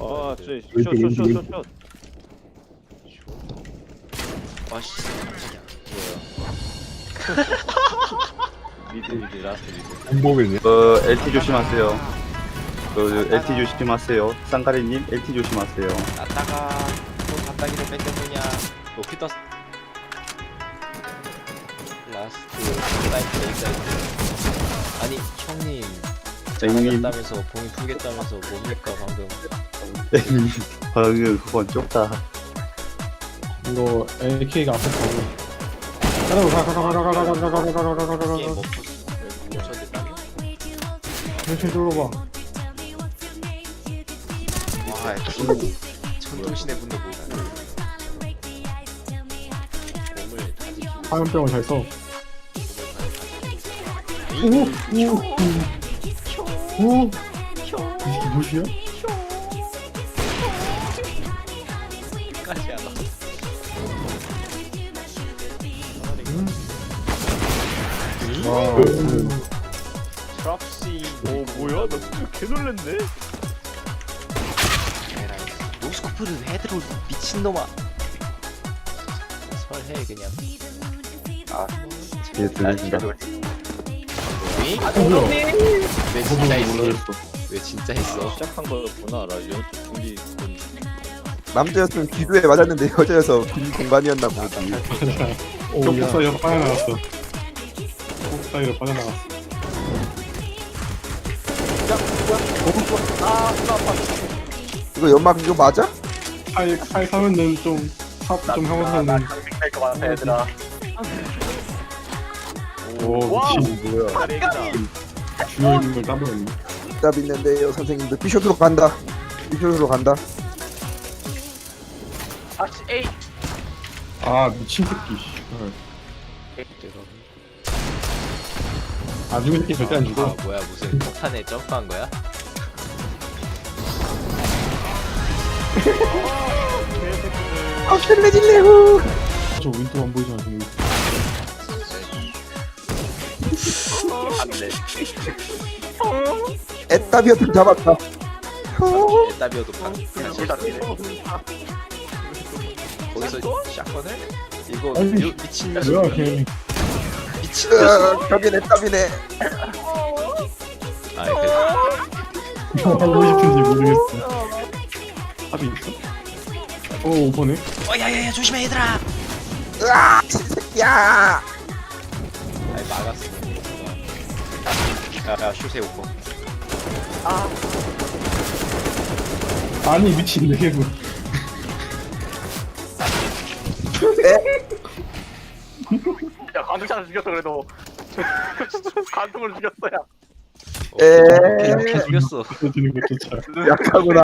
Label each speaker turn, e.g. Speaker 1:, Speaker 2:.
Speaker 1: 아,
Speaker 2: 거야,
Speaker 1: 저
Speaker 2: 애들.
Speaker 1: 숏숏숏숏
Speaker 3: 아씨
Speaker 1: 미드 미드 라스트 미드.
Speaker 2: 공범이네.
Speaker 4: 어 LT 조심하세요. 그 LT 조심하세요. 쌍가리님 LT 조심하세요.
Speaker 3: 나다가 또 답다기를 뺏겼느냐 로키 떴 라스트 사이트 A 사이트 아니 형님
Speaker 4: 땡님
Speaker 3: 잘하겠다면서 공이 풀겠다면서 뭡니까 방금
Speaker 4: 땡님 방금 그건 좁다.
Speaker 2: 이거 AK가 앞에 가고. 가라 가라 가라 가라 가라 가라 가라 가라 가라 가라
Speaker 3: 게임
Speaker 2: 가라.
Speaker 3: 멈췄 멈췄댔다며
Speaker 2: 천천히 들어봐.
Speaker 3: 와 전통신의 분도 뭐야 몸을 다 지키고
Speaker 2: 화염병을 잘 써. 오,
Speaker 3: 에이,
Speaker 2: 오, 오, 오. 이게 무엇이야? 와,
Speaker 3: 트럭시
Speaker 1: 오 뭐야? 나 진짜 개 놀랬네.
Speaker 3: 에라이 노스코프를 헤드로 미친놈아 설해 그냥
Speaker 4: 예 들립니다.
Speaker 3: 왜?
Speaker 2: 어, 뭐야?
Speaker 3: 왜 진짜 했어? 왜 진짜 했어?
Speaker 1: 시작한 거였구나. 나 연습 준비.
Speaker 5: 남자였으면 기도에 맞았는데 여자여서 빈 공간이었나 보지.
Speaker 2: 오, 야. 사이로 빠져나갔어. 꼭 사이로 빠져나갔어.
Speaker 5: 이거 연막 이거 맞아?
Speaker 2: 칼, 칼 사면은 좀, 삽좀 하고서는.
Speaker 1: 될것 같아 얘들아.
Speaker 2: 오, 미친.
Speaker 5: 뭐야?
Speaker 2: 주요 걸 따버렸네.
Speaker 5: 답 있는데요 선생님들 비숍으로 간다. 비숍으로 간다.
Speaker 2: 아, 미친 새끼, 씨발. 아, 죽은 새끼 절대 안
Speaker 3: 아
Speaker 2: 죽어.
Speaker 3: 뭐야 무슨 폭탄에 점프한 거야?
Speaker 5: 아 실례질래후.
Speaker 2: 저 윈도 안 보이잖아, 지금.
Speaker 1: 안돼.
Speaker 5: 애답이었으면 잡았다.
Speaker 3: 에따비어도 방 거기서 샷건을? 이거
Speaker 2: 아니,
Speaker 3: 미, 미친 녀석
Speaker 2: 뭐야, 걔.
Speaker 3: 미친 녀석
Speaker 5: 으, 저긴 애답이네.
Speaker 3: 아 그래
Speaker 2: 뭐 하고 싶은지 모르겠어. 합이 있어? 오, 오퍼네?
Speaker 3: 어 야야야 조심해 얘들아
Speaker 5: 으아 새끼야.
Speaker 3: 아이 막았어 야야 슛에 오고
Speaker 2: 아니, 미친, 내게도.
Speaker 1: 야 관중차를 죽였어 그래도. 관중을 죽였어 야.
Speaker 5: 에.
Speaker 3: 이렇게 죽였어
Speaker 2: 드는 것조차.
Speaker 5: 약하구나.